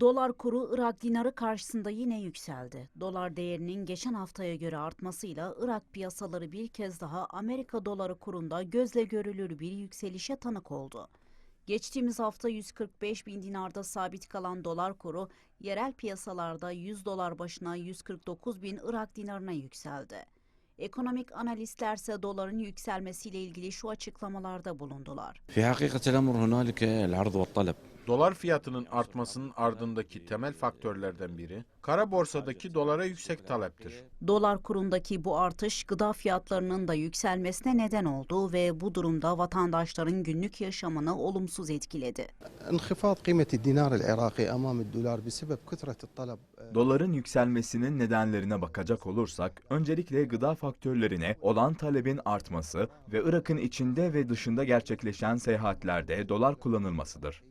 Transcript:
Dolar kuru Irak dinarı karşısında yine yükseldi. Dolar değerinin geçen haftaya göre artmasıyla Irak piyasaları bir kez daha Amerika doları kurunda gözle görülür bir yükselişe tanık oldu. Geçtiğimiz hafta 145 bin dinarda sabit kalan dolar kuru yerel piyasalarda 100 dolar başına 149 bin Irak dinarına yükseldi. Ekonomik analistlerse doların yükselmesiyle ilgili şu açıklamalarda bulundular. في حقيقة الأمر هنالك العرض والطلب Dolar fiyatının artmasının ardındaki temel faktörlerden biri kara borsadaki dolara yüksek taleptir. Dolar kurundaki bu artış gıda fiyatlarının da yükselmesine neden oldu ve bu durumda vatandaşların günlük yaşamını olumsuz etkiledi. Doların yükselmesinin nedenlerine bakacak olursak öncelikle gıda faktörlerine olan talebin artması ve Irak'ın içinde ve dışında gerçekleşen seyahatlerde dolar kullanılmasıdır.